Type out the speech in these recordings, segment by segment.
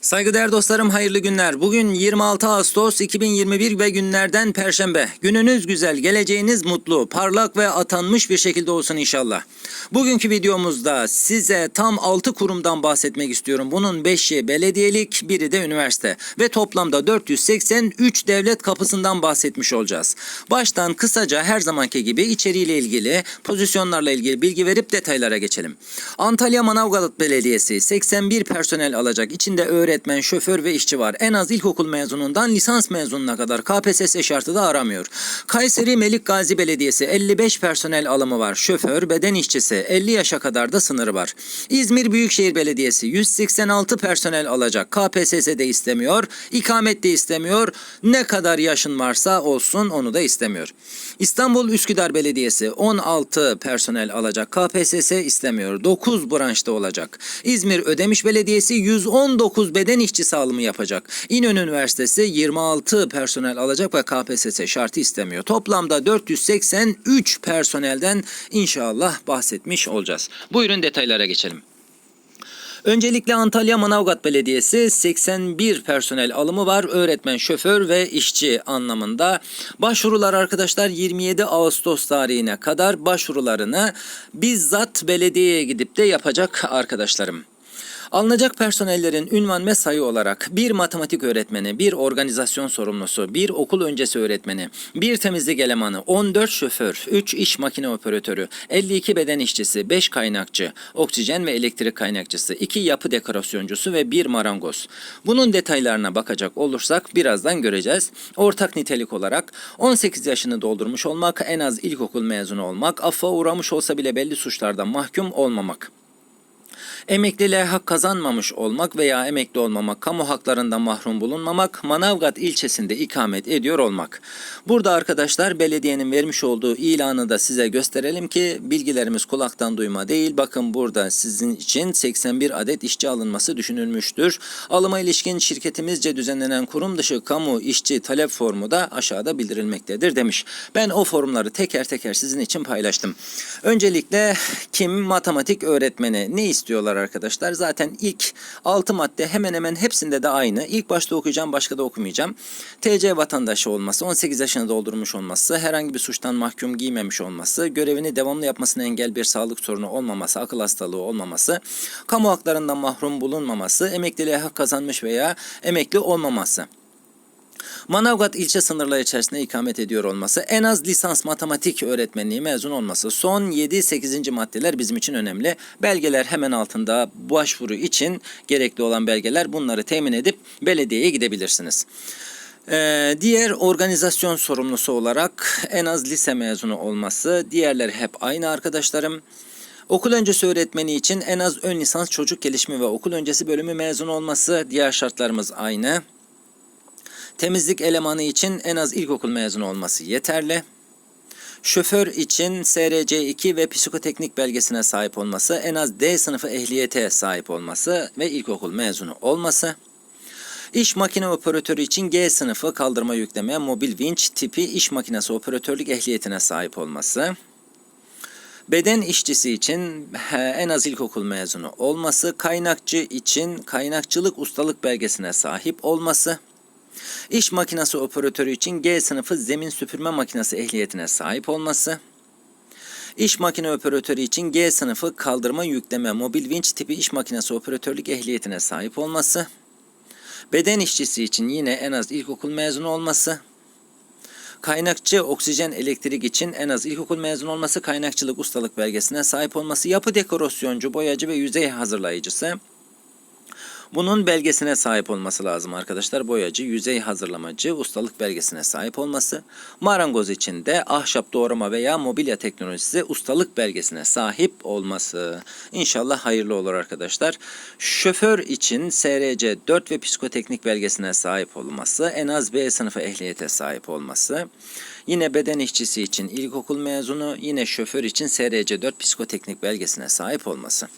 Saygıdeğer dostlarım hayırlı günler. Bugün 26 Ağustos 2021 ve günlerden Perşembe. Gününüz güzel, geleceğiniz mutlu, parlak ve atanmış bir şekilde olsun inşallah. Bugünkü videomuzda size tam 6 kurumdan bahsetmek istiyorum. Bunun 5'i belediyelik, biri de üniversite ve toplamda 483 devlet kapısından bahsetmiş olacağız. Baştan kısaca her zamanki gibi içeriğiyle ilgili, pozisyonlarla ilgili bilgi verip detaylara geçelim. Antalya Manavgat Belediyesi 81 personel alacak. İçinde öğretmen, şoför ve işçi var. En az ilkokul mezunundan lisans mezununa kadar KPSS şartı da aramıyor. Kayseri Melik Gazi Belediyesi 55 personel alımı var. Şoför, beden işçisi 50 yaşa kadar da sınırı var. İzmir Büyükşehir Belediyesi 186 personel alacak. KPSS de istemiyor, ikamet de istemiyor. Ne kadar yaşın varsa olsun onu da istemiyor. İstanbul Üsküdar Belediyesi 16 personel alacak. KPSS istemiyor. 9 branşta olacak. İzmir Ödemiş Belediyesi 119 beden işçisi alımı yapacak. İnönü Üniversitesi 26 personel alacak ve KPSS şartı istemiyor. Toplamda 483 personelden inşallah bahsetmiş olacağız. Buyurun detaylara geçelim. Öncelikle Antalya Manavgat Belediyesi 81 personel alımı var. Öğretmen, şoför ve işçi anlamında. Başvurular arkadaşlar 27 Ağustos tarihine kadar başvurularını bizzat belediyeye gidip de yapacak arkadaşlarım. Alınacak personellerin ünvan ve sayı olarak bir matematik öğretmeni, bir organizasyon sorumlusu, bir okul öncesi öğretmeni, bir temizlik elemanı, 14 şoför, 3 iş makine operatörü, 52 beden işçisi, 5 kaynakçı, oksijen ve elektrik kaynakçısı, 2 yapı dekorasyoncusu ve 1 marangoz. Bunun detaylarına bakacak olursak birazdan göreceğiz. Ortak nitelik olarak 18 yaşını doldurmuş olmak, en az ilkokul mezunu olmak, affa uğramış olsa bile belli suçlardan mahkum olmamak. Emekliliğe hak kazanmamış olmak veya emekli olmamak, kamu haklarından mahrum bulunmamak, Manavgat ilçesinde ikamet ediyor olmak. Burada arkadaşlar belediyenin vermiş olduğu ilanı da size gösterelim ki bilgilerimiz kulaktan duyma değil. Bakın burada sizin için 81 adet işçi alınması düşünülmüştür. Alıma ilişkin şirketimizce düzenlenen kurum dışı kamu işçi talep formu da aşağıda bildirilmektedir demiş. Ben o formları teker teker sizin için paylaştım. Öncelikle kim matematik öğretmeni ne istiyorlar arkadaşlar? Zaten ilk 6 madde hemen hemen hepsinde de aynı. İlk başta okuyacağım başka da okumayacağım. TC vatandaşı olması, 18 yaşını doldurmuş olması, herhangi bir suçtan mahkum giymemiş olması, görevini devamlı yapmasına engel bir sağlık sorunu olmaması, akıl hastalığı olmaması, kamu haklarından mahrum bulunmaması, emekliliğe hak kazanmış veya emekli olmaması. Manavgat ilçe sınırları içerisinde ikamet ediyor olması, en az lisans matematik öğretmenliği mezun olması, son 7-8. maddeler bizim için önemli. Belgeler hemen altında başvuru için gerekli olan belgeler bunları temin edip belediyeye gidebilirsiniz. Ee, diğer organizasyon sorumlusu olarak en az lise mezunu olması, diğerleri hep aynı arkadaşlarım. Okul öncesi öğretmeni için en az ön lisans çocuk gelişimi ve okul öncesi bölümü mezun olması, diğer şartlarımız aynı. Temizlik elemanı için en az ilkokul mezunu olması yeterli. Şoför için SRC2 ve psikoteknik belgesine sahip olması, en az D sınıfı ehliyete sahip olması ve ilkokul mezunu olması. İş makine operatörü için G sınıfı kaldırma yükleme, mobil vinç tipi iş makinesi operatörlük ehliyetine sahip olması. Beden işçisi için en az ilkokul mezunu olması, kaynakçı için kaynakçılık ustalık belgesine sahip olması. İş makinesi operatörü için G sınıfı zemin süpürme makinesi ehliyetine sahip olması. İş makine operatörü için G sınıfı kaldırma yükleme mobil vinç tipi iş makinesi operatörlük ehliyetine sahip olması. Beden işçisi için yine en az ilkokul mezunu olması. Kaynakçı oksijen elektrik için en az ilkokul mezunu olması, kaynakçılık ustalık belgesine sahip olması, yapı dekorasyoncu, boyacı ve yüzey hazırlayıcısı. Bunun belgesine sahip olması lazım arkadaşlar. Boyacı, yüzey hazırlamacı, ustalık belgesine sahip olması. Marangoz için de ahşap doğrama veya mobilya teknolojisi ustalık belgesine sahip olması. İnşallah hayırlı olur arkadaşlar. Şoför için SRC 4 ve psikoteknik belgesine sahip olması. En az B sınıfı ehliyete sahip olması. Yine beden işçisi için ilkokul mezunu, yine şoför için SRC 4 psikoteknik belgesine sahip olması.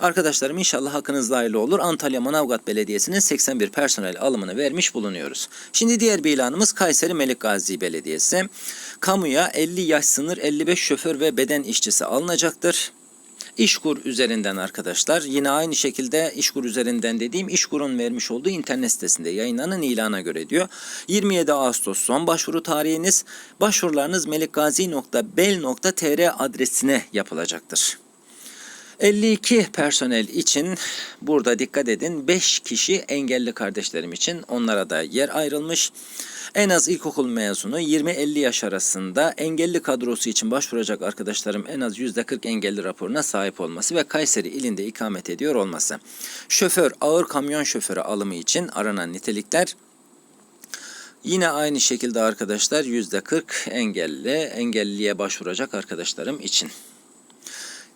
Arkadaşlarım inşallah hakkınızda hayırlı olur. Antalya Manavgat Belediyesi'nin 81 personel alımını vermiş bulunuyoruz. Şimdi diğer bir ilanımız Kayseri Melik Gazi Belediyesi. Kamuya 50 yaş sınır 55 şoför ve beden işçisi alınacaktır. İşkur üzerinden arkadaşlar. Yine aynı şekilde İşkur üzerinden dediğim İşkur'un vermiş olduğu internet sitesinde yayınlanan ilana göre diyor. 27 Ağustos son başvuru tarihiniz. Başvurularınız melikgazi.bel.tr adresine yapılacaktır. 52 personel için burada dikkat edin 5 kişi engelli kardeşlerim için onlara da yer ayrılmış. En az ilkokul mezunu 20-50 yaş arasında engelli kadrosu için başvuracak arkadaşlarım en az %40 engelli raporuna sahip olması ve Kayseri ilinde ikamet ediyor olması. Şoför, ağır kamyon şoförü alımı için aranan nitelikler Yine aynı şekilde arkadaşlar %40 engelli, engelliye başvuracak arkadaşlarım için.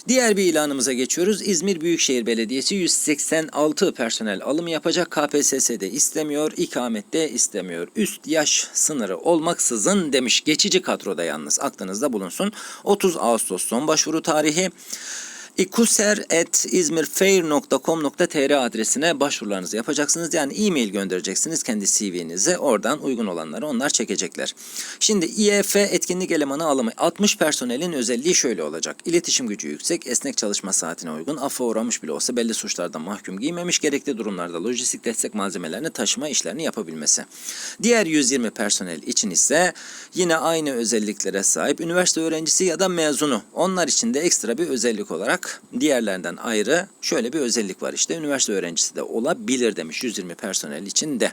Diğer bir ilanımıza geçiyoruz. İzmir Büyükşehir Belediyesi 186 personel alımı yapacak. KPSS'de istemiyor, ikamette istemiyor. Üst yaş sınırı olmaksızın demiş. Geçici kadroda yalnız aklınızda bulunsun. 30 Ağustos son başvuru tarihi. ikuser.izmirfair.com.tr adresine başvurularınızı yapacaksınız. Yani e-mail göndereceksiniz kendi CV'nizi. Oradan uygun olanları onlar çekecekler. Şimdi İEF etkinlik elemanı alımı 60 personelin özelliği şöyle olacak. İletişim gücü yüksek, esnek çalışma saatine uygun, affa uğramış bile olsa belli suçlardan mahkum giymemiş, gerekli durumlarda lojistik destek malzemelerini taşıma işlerini yapabilmesi. Diğer 120 personel için ise yine aynı özelliklere sahip üniversite öğrencisi ya da mezunu. Onlar için de ekstra bir özellik olarak diğerlerinden ayrı şöyle bir özellik var işte üniversite öğrencisi de olabilir demiş 120 personel için de.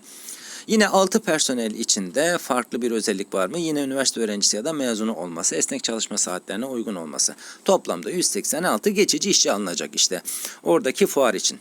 Yine 6 personel içinde farklı bir özellik var mı? Yine üniversite öğrencisi ya da mezunu olması, esnek çalışma saatlerine uygun olması. Toplamda 186 geçici işçi alınacak işte. Oradaki fuar için.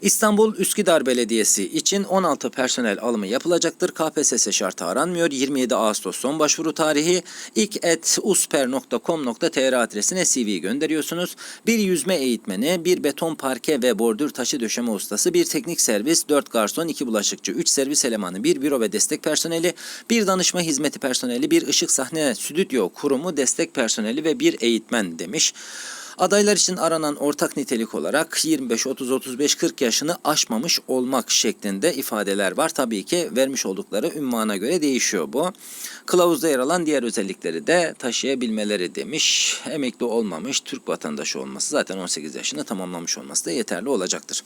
İstanbul Üsküdar Belediyesi için 16 personel alımı yapılacaktır. KPSS şartı aranmıyor. 27 Ağustos son başvuru tarihi. ik.usper.com.tr adresine CV gönderiyorsunuz. Bir yüzme eğitmeni, bir beton parke ve bordür taşı döşeme ustası, bir teknik servis, 4 garson, 2 bulaşıkçı, 3 servis elemanı, bir büro ve destek personeli, bir danışma hizmeti personeli, bir ışık sahne stüdyo kurumu destek personeli ve bir eğitmen demiş. Adaylar için aranan ortak nitelik olarak 25, 30, 35, 40 yaşını aşmamış olmak şeklinde ifadeler var. Tabii ki vermiş oldukları ünvana göre değişiyor bu. Kılavuzda yer alan diğer özellikleri de taşıyabilmeleri demiş. Emekli olmamış, Türk vatandaşı olması zaten 18 yaşını tamamlamış olması da yeterli olacaktır.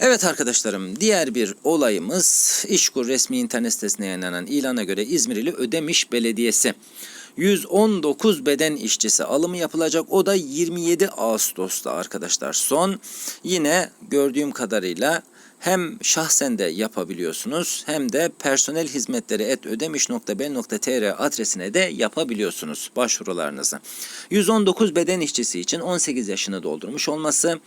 Evet arkadaşlarım diğer bir olayımız İşkur resmi internet sitesine yayınlanan ilana göre İzmirli Ödemiş Belediyesi. 119 beden işçisi alımı yapılacak. O da 27 Ağustos'ta arkadaşlar. Son yine gördüğüm kadarıyla hem şahsen de yapabiliyorsunuz hem de personel hizmetleri et ödemiş.bel.tr adresine de yapabiliyorsunuz başvurularınızı. 119 beden işçisi için 18 yaşını doldurmuş olması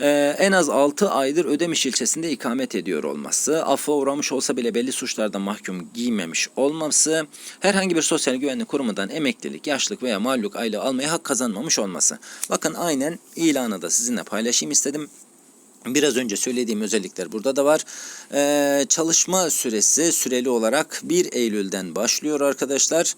ee, en az 6 aydır Ödemiş ilçesinde ikamet ediyor olması, affa uğramış olsa bile belli suçlardan mahkum giymemiş olması, herhangi bir sosyal güvenlik kurumundan emeklilik, yaşlık veya mağlup aylığı almaya hak kazanmamış olması. Bakın aynen ilanı da sizinle paylaşayım istedim. Biraz önce söylediğim özellikler burada da var. Ee, çalışma süresi süreli olarak 1 Eylül'den başlıyor arkadaşlar.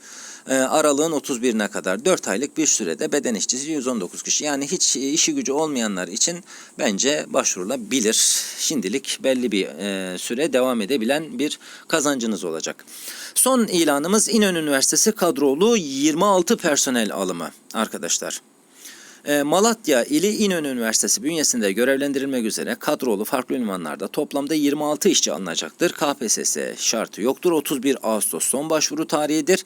Ee, aralığın 31'ine kadar 4 aylık bir sürede beden işçisi 119 kişi. Yani hiç işi gücü olmayanlar için bence başvurulabilir. Şimdilik belli bir e, süre devam edebilen bir kazancınız olacak. Son ilanımız İnönü Üniversitesi kadrolu 26 personel alımı arkadaşlar. E, Malatya ili İnönü Üniversitesi bünyesinde görevlendirilmek üzere kadrolu farklı ünvanlarda toplamda 26 işçi alınacaktır. KPSS şartı yoktur. 31 Ağustos son başvuru tarihidir.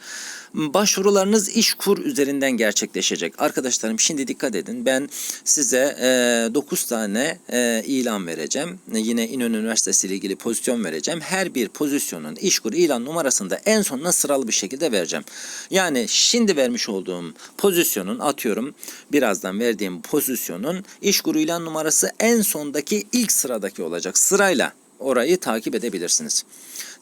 Başvurularınız İşkur üzerinden gerçekleşecek. Arkadaşlarım şimdi dikkat edin. Ben size e, 9 tane e, ilan vereceğim. Yine İnönü Üniversitesi ile ilgili pozisyon vereceğim. Her bir pozisyonun İşkur ilan numarasında en sonuna sıralı bir şekilde vereceğim. Yani şimdi vermiş olduğum pozisyonun atıyorum birazdan birazdan verdiğim pozisyonun iş kuru ilan numarası en sondaki ilk sıradaki olacak. Sırayla orayı takip edebilirsiniz.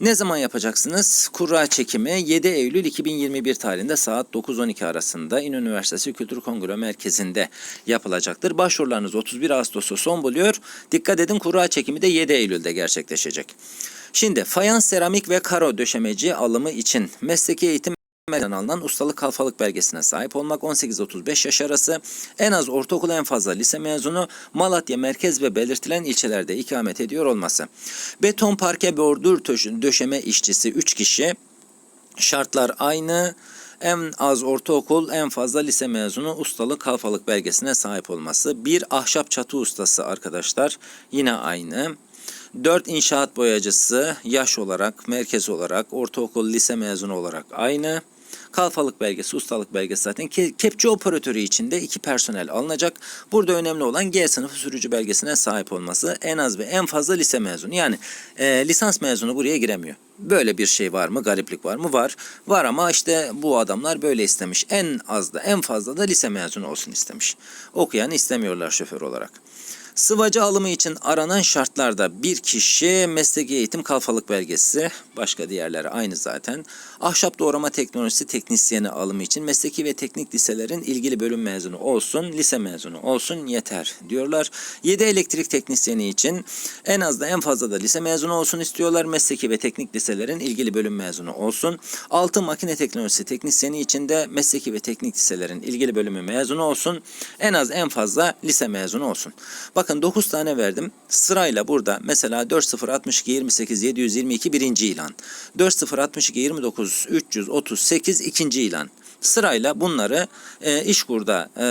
Ne zaman yapacaksınız? Kura çekimi 7 Eylül 2021 tarihinde saat 9-12 arasında İnönü Üniversitesi Kültür Kongre Merkezi'nde yapılacaktır. Başvurularınız 31 Ağustos'ta son buluyor. Dikkat edin kura çekimi de 7 Eylül'de gerçekleşecek. Şimdi fayans, seramik ve karo döşemeci alımı için mesleki eğitim Meden alınan ustalık kalfalık belgesine sahip olmak 18-35 yaş arası en az ortaokul en fazla lise mezunu Malatya merkez ve belirtilen ilçelerde ikamet ediyor olması. Beton parke bordür döşeme işçisi 3 kişi şartlar aynı en az ortaokul, en fazla lise mezunu ustalık kalfalık belgesine sahip olması. Bir ahşap çatı ustası arkadaşlar. Yine aynı. 4 inşaat boyacısı yaş olarak, merkez olarak, ortaokul, lise mezunu olarak aynı. Kalfalık belgesi, ustalık belgesi zaten. Ke- Kepçe operatörü için de iki personel alınacak. Burada önemli olan G sınıfı sürücü belgesine sahip olması. En az ve en fazla lise mezunu. Yani e, lisans mezunu buraya giremiyor. Böyle bir şey var mı? Gariplik var mı? Var. Var ama işte bu adamlar böyle istemiş. En az da en fazla da lise mezunu olsun istemiş. Okuyan istemiyorlar şoför olarak. Sıvacı alımı için aranan şartlarda bir kişi mesleki eğitim kalfalık belgesi, başka diğerleri aynı zaten. Ahşap doğrama teknolojisi teknisyeni alımı için mesleki ve teknik liselerin ilgili bölüm mezunu olsun, lise mezunu olsun yeter diyorlar. 7 elektrik teknisyeni için en az da en fazla da lise mezunu olsun istiyorlar. Mesleki ve teknik liselerin ilgili bölüm mezunu olsun. 6 makine teknolojisi teknisyeni için de mesleki ve teknik liselerin ilgili bölümü mezunu olsun. En az en fazla lise mezunu olsun. Bakın 9 tane verdim. Sırayla burada mesela 4062 28 722 birinci ilan. 4062 29 338 ikinci ilan. Sırayla bunları e, İşkur'da e,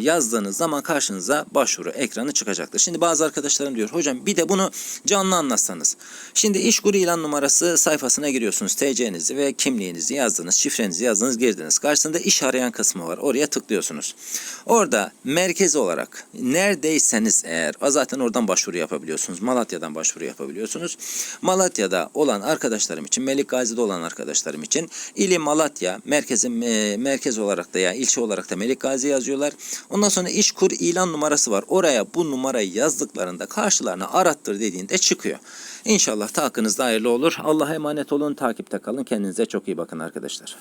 yazdığınız zaman karşınıza başvuru ekranı çıkacaktır. Şimdi bazı arkadaşlarım diyor hocam bir de bunu canlı anlatsanız. Şimdi İşkur ilan numarası sayfasına giriyorsunuz. TC'nizi ve kimliğinizi yazdınız, şifrenizi yazdınız, girdiniz. Karşısında iş arayan kısmı var. Oraya tıklıyorsunuz. Orada merkez olarak neredeyseniz eğer zaten oradan başvuru yapabiliyorsunuz. Malatya'dan başvuru yapabiliyorsunuz. Malatya'da olan arkadaşlarım için, Melik Gazi'de olan arkadaşlarım için ili Malatya merkezi e, merkez olarak da ya ilçe olarak da Melik Gazi yazıyorlar. Ondan sonra İşkur ilan numarası var. Oraya bu numarayı yazdıklarında karşılarına arattır dediğinde çıkıyor. İnşallah da hayırlı olur. Allah'a emanet olun. Takipte kalın. Kendinize çok iyi bakın arkadaşlar.